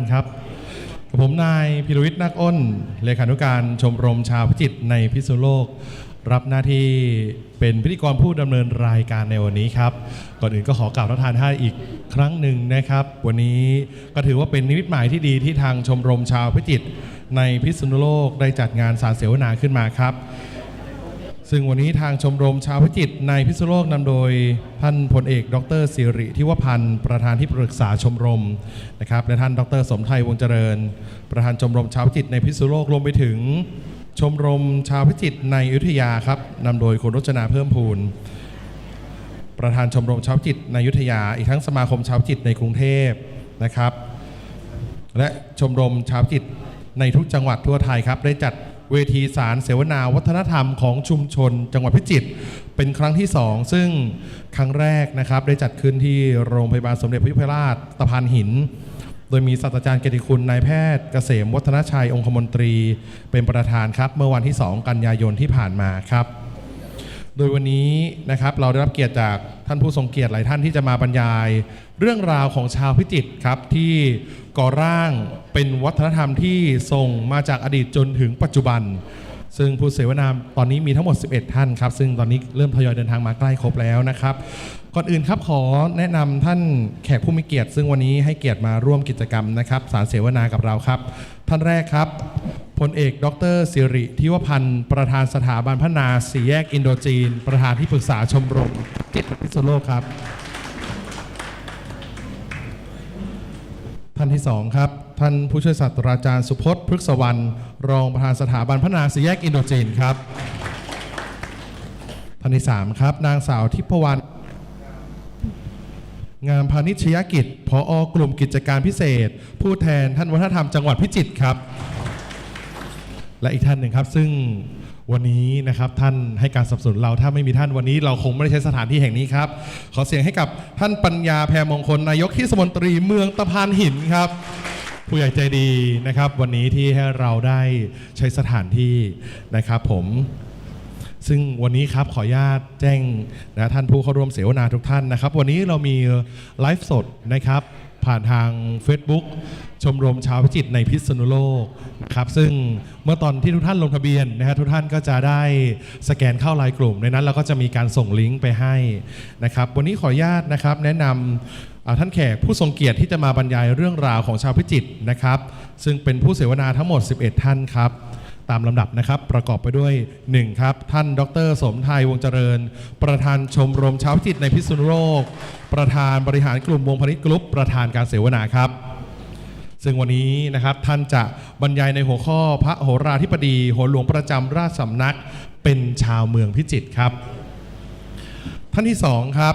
านครับกับ ผมนายพิรวิทย์นาคอ้น เลขานุการชมรมชาวพิจิตรในพิษณุโลก รับหน้าที่เป็นพิธีกรผู้ดำเนินรายการในวันนี้ครับ ก่อนอื่นก็ขอกล่าวทักทายท่านอีกครั้งหนึ่งนะครับ วันนี้ก็ถือว่าเป็นนิมิตหมายที่ดีที่ทางชมรมชาวพิจิตรในพิษณุโลกได้จัดงานสารเสวนาขึ้นมาครับ ซึ่งวันนี้ทางชมรมชาวพิจิตรในพิษณุโลกนำโดยท่านพลเอก ดรสิริทิวพันธ์ประธานที่ปรึกษาชมรมนะครับและท่านดร สมไทยวงเจริญ ประธานชมรมชาวพิจิตรในพิษณุโลกรวมไปถึง ชมรมชาวพิจิตรในอยุธยาครับนำโดยคุณรจนาเพิ่มพูนประธานชมรมชาวพิจิตรในอยุธยา อีกทั้งสมาคมชาวพิจิตรในกรุงเทพนะครับ และชมรมชาวพิจิตรในทุกจังหวัดทั่วไทยครับได้จัด เวทีสารเสวนาวัฒนธรรมของชุมชน จังหวัดพิจิตรเป็นครั้งที่ 2 ซึ่งครั้งแรกนะครับได้จัดขึ้นที่โรงพยาบาลสมเด็จพระยุพราชตะพานหิน โดยมีศาสตราจารย์เกียรติคุณนายแพทย์เกษมวัฒนชัยองคมนตรี เป็นประธานครับเมื่อวันที่ 2 กันยายนที่ผ่านมาครับโดยวันนี้นะครับเราได้รับเกียรติจากท่านผู้ทรงเกียรติหลายท่านที่จะมาบรรยาย เรื่องราวของชาวพิจิตรครับที่ก่อร่างเป็นวัฒนธรรมที่ส่งมาจากอดีตจนถึงปัจจุบัน ซึ่งผู้เสวนาตอนนี้มีทั้งหมด 11 ท่านครับ ซึ่งตอนนี้เริ่มทยอยเดินทางมาใกล้ครบแล้วนะครับ ก่อนอื่นครับขอแนะนำท่านแขกผู้มีเกียรติ ซึ่งวันนี้ให้เกียรติมาร่วมกิจกรรมนะครับสารเสวนากับเราครับ ท่านแรกครับพลเอกดรสิริทิวพันธ์ประธานสถาบันพัฒนาสี่แยกอินโดจีน ประธานที่ปรึกษาชมรมจิตพิษณุโลกครับ ท่านที่สองครับ ท่านผู้ช่วยศาสตราจารย์สุพจน์พฤกษวรรณรองประธานสถาบันพัฒนาสีแยกอินโดจีนครับ ท่านที่สามครับ นางสาวทิพวรรณงามพาณิชยกิจพออกลุ่มกิจการพิเศษ ผู้แทนท่านวัฒนธรรมจังหวัดพิจิตรครับ และอีกท่านหนึ่งครับซึ่ง วันนี้นะครับท่านให้การสนับสนุนเราถ้าไม่มีท่านวันนี้เราคงไม่ได้ใช้สถานที่แห่งนี้ครับ ขอเสียงให้กับท่านปัญญาแพรมงคลนายกที่สมนตรีเมืองตะพานหินครับ ผู้ใหญ่ใจดีนะครับ วันนี้ที่ให้เราได้ใช้สถานที่นะครับผมซึ่งวันนี้ครับขออนุญาตแจ้งนะท่านผู้เข้าร่วมเสวนาทุกท่านนะครับ วันนี้เรามีไลฟ์สดนะครับผ่านทาง Facebook ชมรมชาวพิจิตรในพิษณุโลกนะครับซึ่งเมื่อตอนที่ทุกท่านลงทะเบียนนะครับทุกท่านก็จะได้สแกนเข้าไลน์กลุ่ม ในนั้นเราก็จะมีการส่งลิงก์ไปให้นะครับวันนี้ขออนุญาตนะครับแนะนำท่านแขกผู้ทรงเกียรติที่จะมาบรรยายเรื่องราวของชาวพิจิตรนะครับ ซึ่งเป็นผู้เสวนาทั้งหมด 11 ท่านครับ ตามลำดับนะครับ ประกอบไปด้วย 1 ครับ ท่านดร สมไทยวงเจริญ ประธานชมรมชาวพิจิตรในพิษณุโลก ประธานบริหารกลุ่มวงพนิชกรุ๊ปประธานการเสวนาครับ ซึ่งวันนี้นะครับท่านจะบรรยายในหัวข้อพระโหราธิบดีโหรหลวงประจำราชสำนักเป็นชาวเมืองพิจิตรครับ ท่านที่สองครับ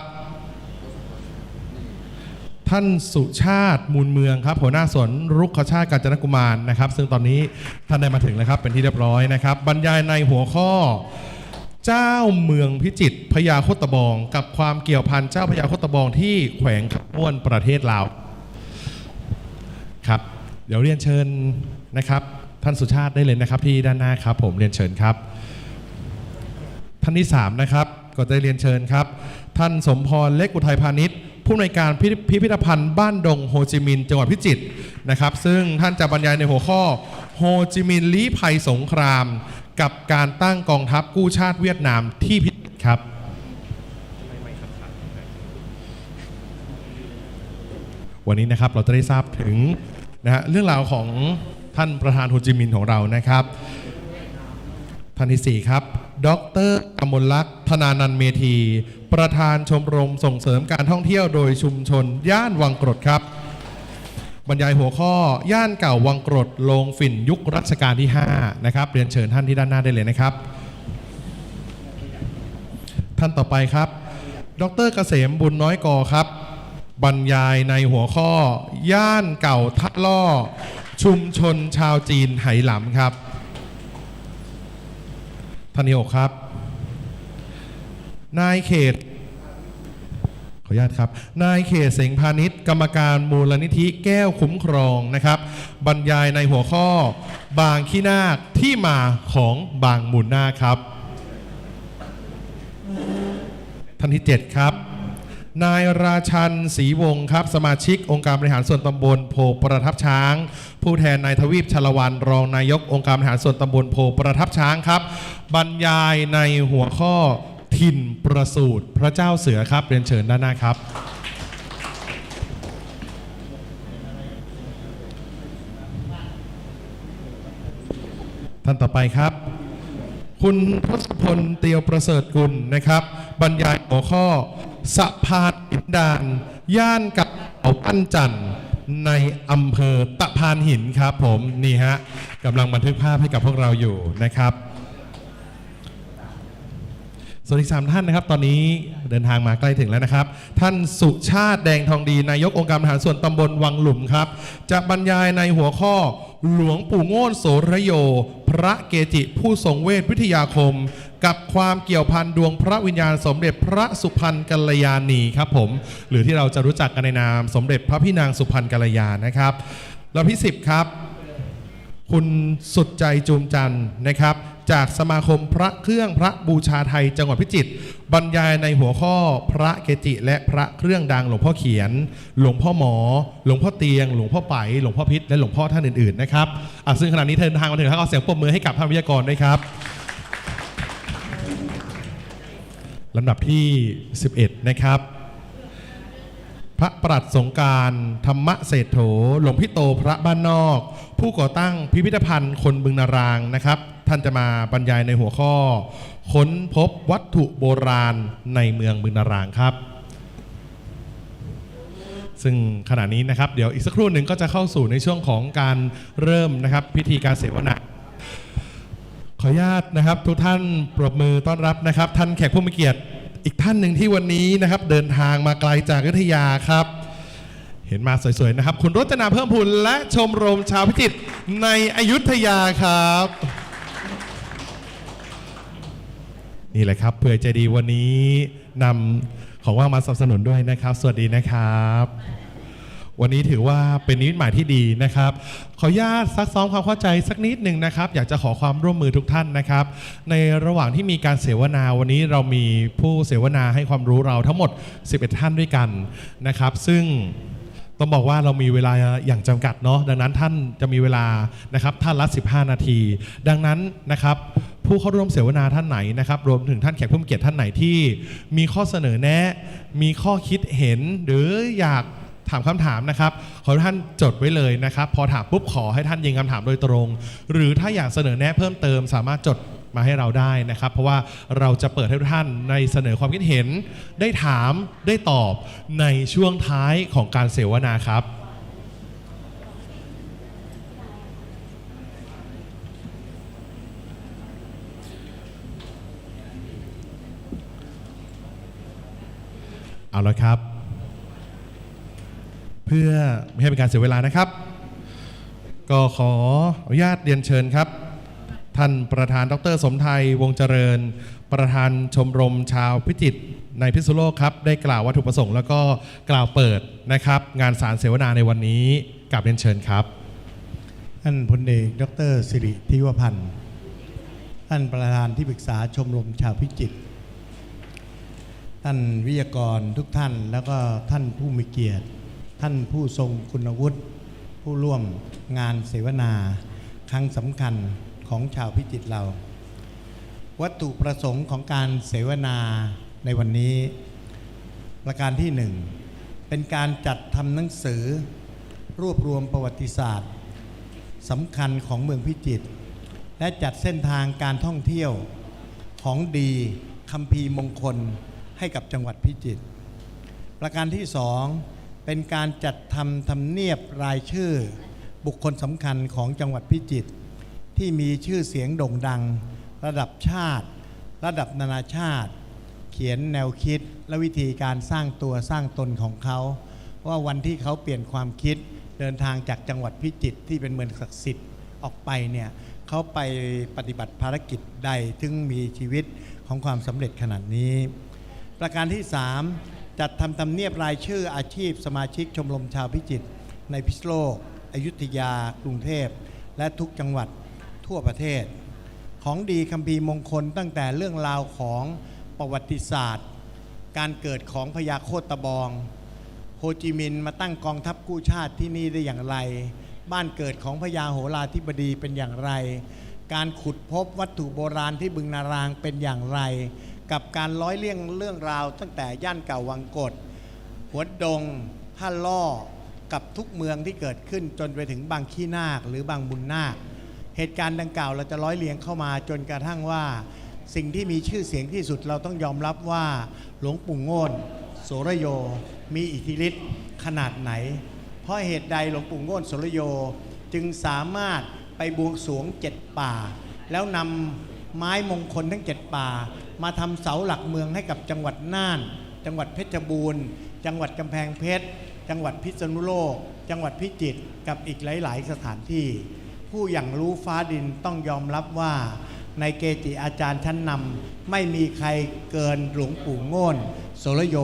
ท่านสุชาติมูลเมืองครับหัวหน้าสวนรุกขชาติกาญจนกุมารนะครับ ซึ่งตอนนี้ท่านได้มาถึงแล้วครับเป็นที่เรียบร้อยนะครับ บรรยายในหัวข้อเจ้าเมืองพิจิตรพญาโคตบอง กับความเกี่ยวพันเจ้าพญาโคตบองที่แขวงขม้วนประเทศลาว เดี๋ยวเรียนเชิญนะครับ ท่านสุชาติได้เลยนะครับ ที่ด้านหน้าครับ ผมเรียนเชิญครับ ท่านที่3นะครับก็ได้เรียนเชิญครับ ท่านสมพรเล็กอุทัยพาณิชย์ผู้อำนวยการพิพิธภัณฑ์บ้านดงโฮจิมินห์จังหวัดพิจิตรนะครับ ซึ่งท่านจะบรรยายในหัวข้อโฮจิมินห์ลี้ภัยสงคราม กับการตั้งกองทัพกู้ชาติเวียดนามที่พิจิตรครับวันนี้นะครับเราจะได้ทราบถึง นะฮะเรื่องราวของท่านประธานโฮจิมินห์ของเรานะครับ ท่านที่ 4 ครับ ดรกมลลักษณ์ธนานันเมธี ประธานชมรมส่งเสริมการท่องเที่ยวโดยชุมชน ย่านวังกรดครับ บรรยายหัวข้อย่านเก่าวังกรดโรงฝิ่นยุครัชกาลที่ 5 นะครับ เรียนเชิญท่านที่ด้านหน้าได้เลยนะครับ ท่านต่อไปครับ ดรเกษมบุญน้อยกอครับ บรรยายในหัวข้อ ย่านเก่าทัดล่อ ชุมชนชาวจีนไหหลำครับท่านที่หกครับ นายเขต ขออนุญาตครับ นายเขตเสงพาณิชย์กรรมการมูลนิธิแก้วคุ้มครองนะครับ บรรยายในหัวข้อ บางขี้นาคที่มาของบางมูลนาคครับ ท่านที่ 7 ครับ นายราชันศรีวงศ์ครับ สมาชิกองค์การบริหารส่วนตำบลโพประทับช้าง ผู้แทนนายทวีปชลวันรองนายกองค์การบริหารส่วนตำบลโพประทับช้างครับ บรรยายในหัวข้อถิ่นประสูตรพระเจ้าเสือครับเรียนเชิญด้านหน้าครับ ท่านต่อไปครับ คุณทศพลเตียวประเสริฐกุลนะครับ บรรยายหัวข้อ สะพานหินดาน ย่านกับเขาปั้นจันทร์ในอำเภอตะพานหินครับผมนี่ฮะกำลังบันทึกภาพให้กับพวกเราอยู่นะครับ ส่วนอีกสามท่านนะครับ ตอนนี้เดินทางมาใกล้ถึงแล้วนะครับ ท่านสุชาติแดงทองดีนายกองค์การบริหารส่วนตำบลวังหลุมครับ จะบรรยายในหัวข้อหลวงปู่โง่นโสระโย พระเกจิผู้ทรงเวทวิทยาคม กับความเกี่ยวพันดวงพระวิญญาณสมเด็จพระสุพรรณกัลยาณีครับผม หรือที่เราจะรู้จักกันในนามสมเด็จพระพี่นางสุพรรณกัลยานะครับลำที่สิบครับ คุณสุดใจจูมจันทร์นะครับ จากสมาคมพระเครื่องพระบูชาไทยจังหวัดพิจิตรบรรยายในหัวข้อพระเกจิ และพระเครื่องดังหลวงพ่อเขียน หลวงพ่อหมอ หลวงพ่อเตียง หลวงพ่อไปหลวงพ่อพิษและหลวงพ่อท่านอื่นๆนะครับซึ่งขณะนี้เดินทางมาถึงแล้วก็เอเสียงปรบมือให้กับท่านวิทยากรด้วยครับ ลำดับที่ 11 นะครับ พระปรัดสงการธรรมเศรษโถหลวงพี่โตพระบ้านนอก ผู้ก่อตั้งพิพิธภัณฑ์คนบึงนารางนะครับ ท่านจะมาบรรยายในหัวข้อ ค้นพบวัตถุโบราณในเมืองบึงนารางครับ ซึ่งขณะนี้นะครับ เดี๋ยวอีกสักครู่หนึ่งก็จะเข้าสู่ในช่วงของการเริ่มนะครับ พิธีการเสวนา ออนุญาตนะครับทุกท่านปรบมือต้อนรับนะครับ ท่านแขกผู้มีเกียรติอีกท่านหนึ่งที่วันนี้นะครับ เดินทางมาไกลจากอยุธยาครับ เห็นมาสวยๆนะครับ คุณรจนาเพิ่มพูนและชมรมชาวพิจิตรในอยุธยาครับ นี่แหละครับเผื่อใจดีวันนี้นำของว่างมาสนับสนุนด้วยนะครับ สวัสดีนะครับ วันนี้ถือว่าเป็นนิมิตหมายที่ดีนะครับ ขออนุญาตซักซ้อมความเข้าใจสักนิดหนึ่งนะครับ อยากจะขอความร่วมมือทุกท่านนะครับ ในระหว่างที่มีการเสวนาวันนี้เรามีผู้เสวนาให้ความรู้เราทั้งหมด 11 ท่านด้วยกันนะครับ ซึ่งต้องบอกว่าเรามีเวลาอย่างจำกัดเนาะดังนั้นท่านจะมีเวลานะครับท่านละ 15 นาที ดังนั้นนะครับผู้เข้าร่วมเสวนาท่านไหนนะครับ รวมถึงท่านแขกผู้มีเกียรติท่านไหนที่ มีข้อเสนอแนะ มีข้อคิดเห็นหรืออยาก ถามคำถามนะครับ ขอให้ท่านจดไว้เลยนะครับ พอถามปุ๊บขอให้ท่านยิงคำถามโดยตรง หรือถ้าอยากเสนอแนะเพิ่มเติมสามารถจดมาให้เราได้นะครับ เพราะว่าเราจะเปิดให้ทุกท่านในเสนอความคิดเห็น ได้ถามได้ตอบในช่วงท้ายของการเสวนาครับ เอาละครับ เพื่อไม่ให้เป็นการเสียเวลานะครับ ก็ขออนุญาตเรียนเชิญครับ ท่านประธานดรสมไทยวงเจริญ ประธานชมรมชาวพิจิตรในพิษณุโลกครับ ได้กล่าววัตถุประสงค์แล้วก็กล่าวเปิดนะครับ งานสารเสวนาในวันนี้กลับเรียนเชิญครับท่านพลเอกดรสิริทิวพันธ์ท่านประธานที่ปรึกษาชมรมชาวพิจิตรท่านวิทยากรทุกท่านแล้วก็ท่านผู้มีเกียรติ ท่านผู้ทรงคุณวุฒิผู้ร่วมงานเสวนา ครั้งสำคัญของชาวพิจิตรเรา วัตถุประสงค์ของการเสวนาในวันนี้ ประการที่หนึ่งเป็นการจัดทำหนังสือ รวบรวมประวัติศาสตร์สำคัญของเมืองพิจิตรและจัดเส้นทางการท่องเที่ยวของดีคัมภีร์มงคลให้กับจังหวัดพิจิตรประการที่สอง เป็นการจัดทำทำเนียบรายชื่อ บุคคลสำคัญของจังหวัดพิจิตรที่มีชื่อเสียงโด่งดัง ระดับชาติ ระดับนานาชาติ เขียนแนวคิดและวิธีการสร้างตัวสร้างตนของเขา ว่าวันที่เขาเปลี่ยนความคิดเดินทางจากจังหวัดพิจิตรที่เป็นเมืองศักดิ์สิทธิ์ออกไปเนี่ยเขาไปปฏิบัติภารกิจใดถึงมีชีวิตของความสำเร็จขนาดนี้ ประการที่ 3 จัดทำทำเนียบรายชื่ออาชีพสมาชิกชมรมชาวพิจิตรในพิษโลก อยุธยา กรุงเทพ และทุกจังหวัดทั่วประเทศ ของดีคัมภีร์มงคลตั้งแต่เรื่องราวของประวัติศาสตร์ การเกิดของพญาโคตบอง โฮจิมินห์มาตั้งกองทัพกู้ชาติที่นี่ได้อย่างไร บ้านเกิดของพญาโหราธิบดีเป็นอย่างไร การขุดพบวัตถุโบราณที่บึงนารางเป็นอย่างไร กับการร้อยเลี่ยงเรื่องราว ตั้งแต่ย่านเก่าวังกฏหัวดงท่าล่อกับทุกเมืองที่เกิดขึ้นจนไปถึงบางขี้นาคหรือบางบุญนาค เหตุการณ์ดังกล่าวเราจะร้อยเรียงเข้ามาจนกระทั่งว่า สิ่งที่มีชื่อเสียงที่สุดเราต้องยอมรับว่า หลวงปู่โง่นโสระโย มีอิทธิฤทธิ์ขนาดไหน เพราะเหตุใดหลวงปู่โง่นโสระโยจึงสามารถไปบวงสรวงเจ็ดป่า แล้วนำไม้มงคลทั้งเจ็ดป่า มาทำเสาหลักเมืองให้กับจังหวัดน่าน จังหวัดเพชรบูรณ์ จังหวัดกำแพงเพชร จังหวัดพิษณุโลก จังหวัดพิจิตรกับอีกหลาย ๆ สถานที่ ผู้อย่างรู้ฟ้าดินต้องยอมรับว่า ในเกจิอาจารย์ชั้นนำไม่มีใครเกินหลวงปู่โง่นโสรโย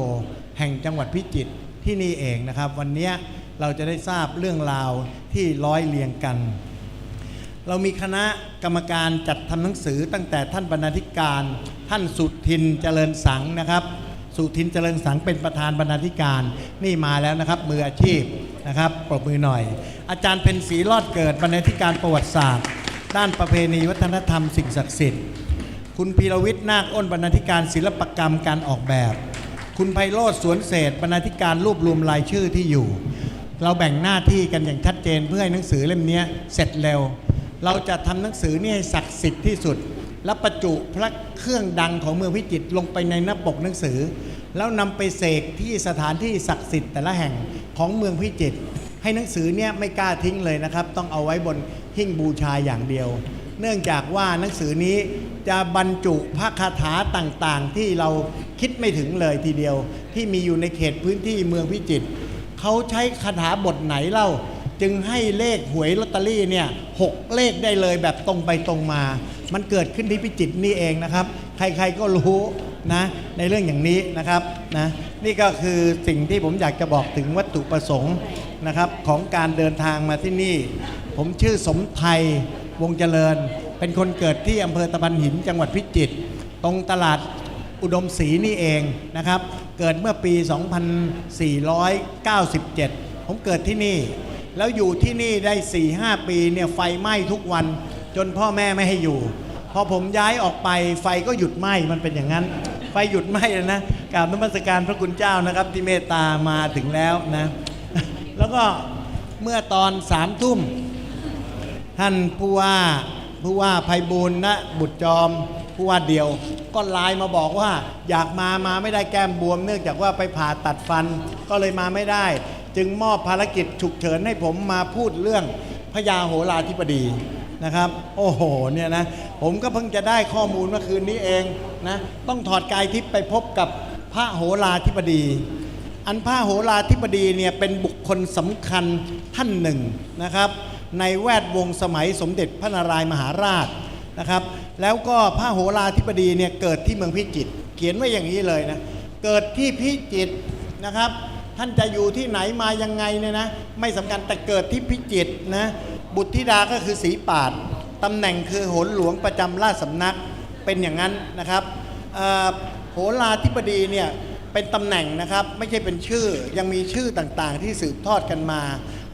แห่งจังหวัดพิจิตรที่นี่เองนะครับ วันนี้เราจะได้ทราบเรื่องราวที่ร้อยเรียงกัน เรามีคณะกรรมการจัดทำหนังสือตั้งแต่ท่านบรรณาธิการ ท่านสุทินเจริญสังนะครับ สุทินเจริญสังเป็นประธานบรรณาธิการนี่มาแล้วนะครับ มืออาชีพนะครับปรบมือหน่อย อาจารย์เพ็ญศรีรอดเกิดบรรณาธิการประวัติศาสตร์ ด้านประเพณีวัฒนธรรมสิ่งศักดิ์สิทธิ์คุณพีรวิทย์นาคอ้นบรรณาธิการศิลปกรรมการออกแบบ คุณไพโรธสวนเศษบรรณาธิการรวบรวมรายชื่อที่อยู่ เราแบ่งหน้าที่กันอย่างชัดเจนเพื่อให้หนังสือเล่มนี้เสร็จเร็ว เราจะทำหนังสือนี่ให้ศักดิ์สิทธิ์ที่สุด และประจุพระเครื่องดังของเมืองพิจิตรลงไปในหน้าปกหนังสือ แล้วนำไปเสกที่สถานที่ศักดิ์สิทธิ์แต่ละแห่งของเมืองพิจิตรให้หนังสือเนี่ยไม่กล้าทิ้งเลยนะครับ ต้องเอาไว้บนหิ้งบูชาอย่างเดียว เนื่องจากว่าหนังสือนี้จะบรรจุพระคาถาต่างๆ ที่เราคิดไม่ถึงเลยทีเดียว ที่มีอยู่ในเขตพื้นที่เมืองพิจิตรเขาใช้คาถาบทไหนเล่า จึงให้เลขหวยลอตเตอรี่เนี่ยหกเลขได้เลยแบบตรงไปตรงมา มันเกิดขึ้นที่พิจิตรนี่เองนะครับ ใครๆก็รู้นะในเรื่องอย่างนี้นะครับนะนี่ก็คือสิ่งที่ผมอยากจะบอกถึงวัตถุประสงค์นะครับของการเดินทางมาที่นี่ ผมชื่อสมไทยวงเจริญ เป็นคนเกิดที่อำเภอตะพันหินจังหวัดพิจิตรตรงตลาดอุดมศรีนี่เองนะครับ เกิดเมื่อปี 2497 ผมเกิดที่นี่ แล้วอยู่ที่นี่ได้4-5ปีเนี่ยไฟไหม้ทุกวัน จนพ่อแม่ไม่ให้อยู่ พอผมย้ายออกไปไฟก็หยุดไหม้มันเป็นอย่างนั้น ไฟหยุดไหม้แล้วนะกราบนมัสการพระคุณเจ้านะครับ ที่เมตตามาถึงแล้วนะ แล้วก็เมื่อตอนสามทุ่มท่านผู้ว่าผู้ว่าภัยบูลนะบุตรจอมผู้ว่าเดียว ก็ไลน์มาบอกว่า อยากมามาไม่ได้แก้มบวม เนื่องจากว่าไปผ่าตัดฟันก็เลยมาไม่ได้ จึงมอบภารกิจฉุกเฉินให้ผมมาพูดเรื่องพญาโหราธิบดีนะครับ โอ้โหเนี่ยนะผมก็เพิ่งจะได้ข้อมูลเมื่อคืนนี้เองนะต้องถอดกายทิพย์ไปพบกับพระโหราธิบดี อันพระโหราธิบดีเนี่ยเป็นบุคคลสำคัญท่านหนึ่งนะครับ ในแวดวงสมัยสมเด็จพระนารายมหาราชนะครับ แล้วก็พระโหราธิบดีเนี่ยเกิดที่เมืองพิจิตรเขียนไว้อย่างนี้เลยนะเกิดที่พิจิตรนะครับ ท่านจะอยู่ที่ไหนมายังไงเนี่ยนะไม่สำคัญแต่เกิดที่พิจิตรนะบุตรธิดาก็คือสีปาดตำแหน่งคือโหนหลวงประจำราชสำนักเป็นอย่างนั้นนะครับเอ่อโหราธิบดีเนี่ยเป็นตำแหน่งนะครับไม่ใช่เป็นชื่อยังมีชื่อต่างๆ ที่สืบทอดกันมา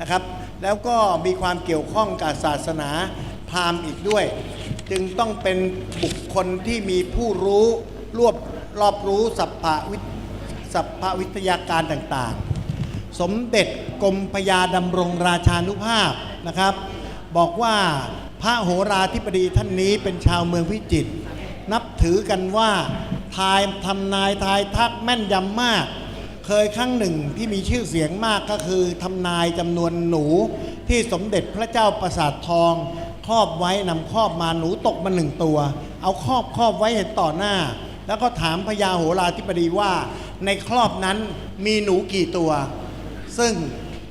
นะครับ แล้วก็มีความเกี่ยวข้องกับศาสนาพราหมณ์อีกด้วย จึงต้องเป็นบุคคลที่มีผู้รู้รวบรอบรู้สัพพะวิ สัพพวิทยาการต่างๆ สมเด็จกรมพยาดำรงราชานุภาพนะครับ บอกว่าพระโหราธิบดีท่านนี้เป็นชาวเมืองพิจิตรนับถือกันว่าทายทำนายทายทักแม่นยำมาก เคยครั้งหนึ่งที่มีชื่อเสียงมากก็คือทำนายจำนวนหนูที่สมเด็จพระเจ้าประสาททองครอบไว้นำครอบมาหนูตกมาหนึ่งตัว เอาครอบครอบไว้เห็นต่อหน้า แล้วก็ถามพญาโหราธิบดีว่า ในครอบนั้นมีหนูกี่ตัว ซึ่ง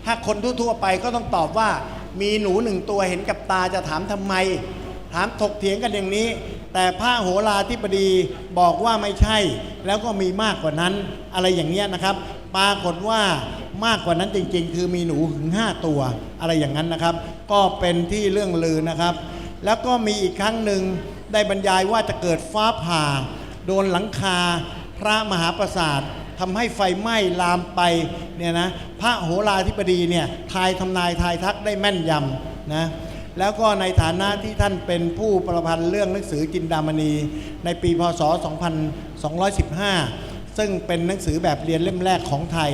ถ้าคนทั่วๆไปก็ต้องตอบว่า มีหนูหนึ่งตัวเห็นกับตาจะถามทำไม ถามถกเถียงกันอย่างนี้ แต่พระโหราธิบดีบอกว่าไม่ใช่ แล้วก็มีมากกว่านั้นอะไรอย่างเงี้ยนะครับ ปรากฏว่ามากกว่านั้นจริง ๆ คือมีหนูถึงห้าตัวอะไรอย่างนั้นนะครับ ก็เป็นที่เรื่องลือนะครับ แล้วก็มีอีกครั้งหนึ่งได้บรรยายว่าจะเกิดฟ้าผ่า โดนหลังคา พระมหาปราสาททำให้ไฟไหม้ลามไปเนี่ยนะพระโหราธิบดีเนี่ยทายทำนายทายทักได้แม่นยำนะแล้วก็ในฐานะที่ท่านเป็นผู้ประพันธ์เรื่องหนังสือจินดามณี ในปีพศ 2215 ซึ่งเป็นหนังสือแบบเรียนเล่มแรกของไทย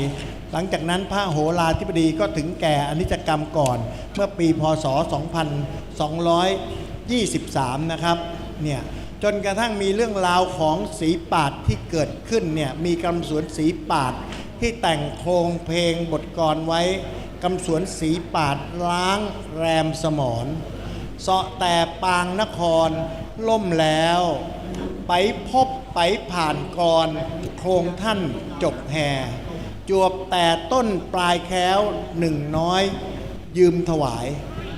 หลังจากนั้นพระโหราธิบดีก็ถึงแก่อนิจกรรมก่อน เมื่อปีพศ 2223 นะครับเนี่ย จนกระทั่งมีเรื่องราวของสีปาดที่เกิดขึ้นเนี่ยมีกำสวนสีปาดที่แต่งโครงเพลงบทกรไว้กำสวนสีปาดล้างแรมสมรเสาะแต่ปางนครล่มแล้ว ไปพบไปผ่านกร โครงท่านจบแห่จวบแต่ต้นปลายแค้วหนึ่งน้อย ยืมถวาย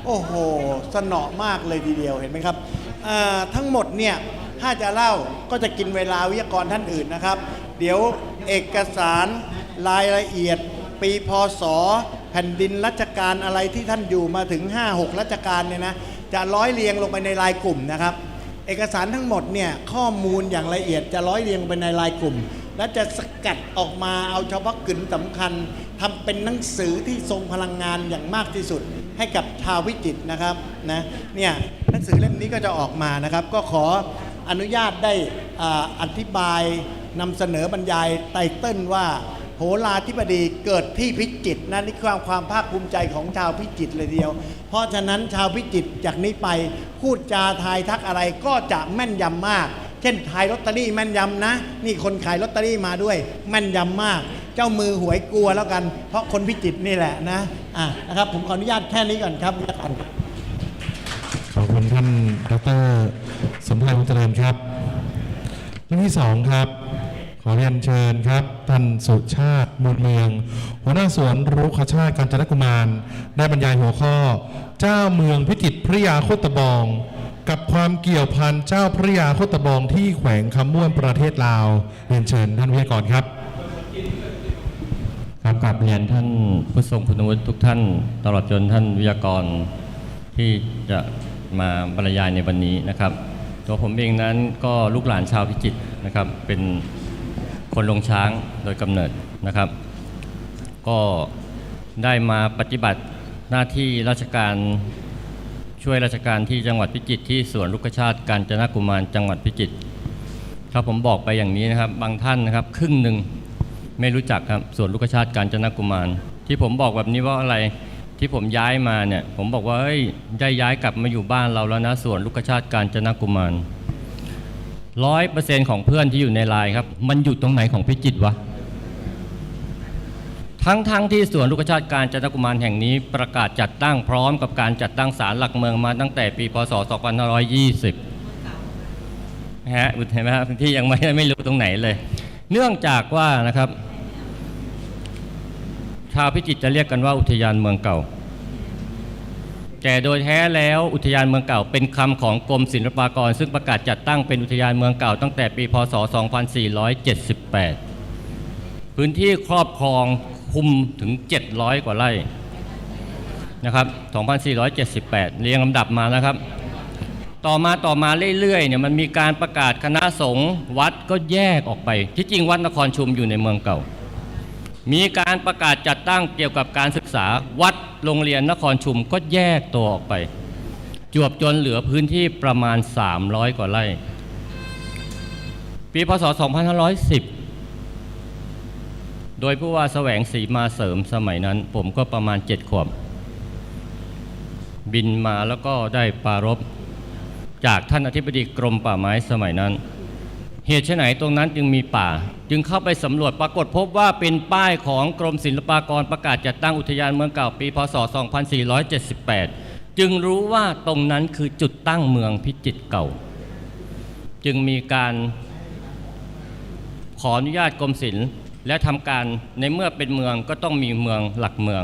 โอ้โห สนอมากเลยทีเดียวเห็นไหมครับ ทั้งหมดเนี่ยถ้าจะเล่าก็จะกินเวลาวิทยากรท่านอื่นนะครับ เดี๋ยวเอกสารรายละเอียด ปีพศ แผ่นดินรัชกาลอะไรที่ท่านอยู่มาถึง 5-6รัชกาลเนี่ยนะจะร้อยเรียงลงไปในรายกลุ่มนะครับ เอกสารทั้งหมดเนี่ยข้อมูลอย่างละเอียดจะร้อยเรียงไปในรายกลุ่ม และจะสกัดออกมาเอาเฉพาะกึ่นสำคัญทำเป็นหนังสือที่ทรงพลังงานอย่างมากที่สุด ให้กับชาววิจิตรนะครับนะเนี่ยหนังสือเล่มนี้ก็จะออกมานะครับ ก็ขออนุญาตได้ออธิบายนำเสนอบรรยายไตเติ้ลว่าโหราธิบดีเกิดที่พิจิตรนะนี่ความความภาคภูมิใจของชาวพิจิตรเลยเดียว เพราะฉะนั้นชาวพิจิตรจากนี้ไปพูดจาทายทักอะไรก็จะแม่นยำมาก เช่นขายลอตเตอรี่แม่นยำนะ นี่คนขายลอตเตอรี่มาด้วย แม่นยำมาก เจ้ามือหวยกลัวแล้วกัน เพราะคนพิจิตรนี่แหละนะ อะนะครับ ผมขออนุญาตแค่นี้ก่อนครับวิทยากรขอบคุณท่านดรสมชายบุญเจริญครับเรื่องที่สองครับ ขอเรียนเชิญครับท่านสุชาติมูลเมือง หัวหน้าสวนรุกขชาติกาญจนกุมาร ได้บรรยายหัวข้อ เจ้าเมืองพิจิตรพระยาโคตบอง กับความเกี่ยวพันเจ้าพระยาโคตบองที่แขวงคำม่วนประเทศลาวเรียนเชิญท่านวิทยากรครับ บกราบเรียนท่านผู้ทรงคุณวุฒิทุกท่าน ตลอดจนท่านวิทยากรที่จะมาบรรยายในวันนี้นะครับ ตัวผมเองนั้นก็ลูกหลานชาวพิจิตรนะครับ เป็นคนลงช้างโดยกำเนิดนะครับ ก็ได้มาปฏิบัติหน้าที่ราชการช่วยราชการที่จังหวัดพิจิตรที่สวนลูกชาติกาญจนกุมารจังหวัดพิจิตรครับผมบอกไปอย่างนี้นะครับ บางท่านนะครับ ครึ่งหนึ่ง ไม่รู้จักครับส่วนลูกชาติการจนกุมาร ที่ผมบอกแบบนี้ว่าอะไรที่ผมย้ายมาเนี่ย ผมบอกว่าเฮ้ยได้ย้ายกลับมาอยู่บ้านเราแล้วนะส่วนลูกชาติการจนกุมารร้อยเปอร์เซ็นต์ของเพื่อนที่อยู่ในไลน์ครับ มันอยู่ตรงไหนของพิจิตรวะทั้งทั้งที่ส่วนลูกชาติการจนกุมารแห่งนี้ประกาศจัดตั้งพร้อมกับการจัดตั้งศาลหลักเมืองมาตั้งแต่ปีพศ 2520นะฮะเห็นไหมครับที่ยังไม่ไม่รู้ตรงไหนเลย เนื่องจากว่านะครับ ชาวพิจิตรจะเรียกกันว่าอุทยานเมืองเก่า แต่โดยแท้แล้วอุทยานเมืองเก่า เป็นคำของกรมศิลปากร ซึ่งประกาศจัดตั้งเป็นอุทยานเมืองเก่า ตั้งแต่ปีพศ 2478 พื้นที่ครอบครองคุมถึง 700 กว่าไร่นะครับ 2478 เรียงลำดับมานะครับ ต่อมาต่อมาเรื่อยๆเนี่ยมันมีการประกาศคณะสงฆ์วัดก็แยกออกไป ที่จริงวัดนครชุมอยู่ในเมืองเก่า มีการประกาศจัดตั้งเกี่ยวกับการศึกษาวัดโรงเรียนนครชุมก็แยกตัวออกไป จวบจนเหลือพื้นที่ประมาณ 300 กว่าไร่ ปีพศ 2510 โดยผู้ว่าแสวงศรีมาเสริมสมัยนั้น ผมก็ประมาณ 7 ขวบ บินมาแล้วก็ได้ปรารภจากท่านอธิบดีกรมป่าไม้สมัยนั้น เหตุไฉนตรงนั้นจึงมีป่า จึงเข้าไปสำรวจปรากฏพบว่าเป็นป้ายของกรมศิลปากรประกาศจัดตั้งอุทยานเมืองเก่าปี พศ 2478 จึงรู้ว่าตรงนั้นคือจุดตั้งเมืองพิจิตรเก่า จึงมีการขออนุญาตกรมศิลป์และทำการในเมื่อเป็นเมืองก็ต้องมีเมืองหลักเมือง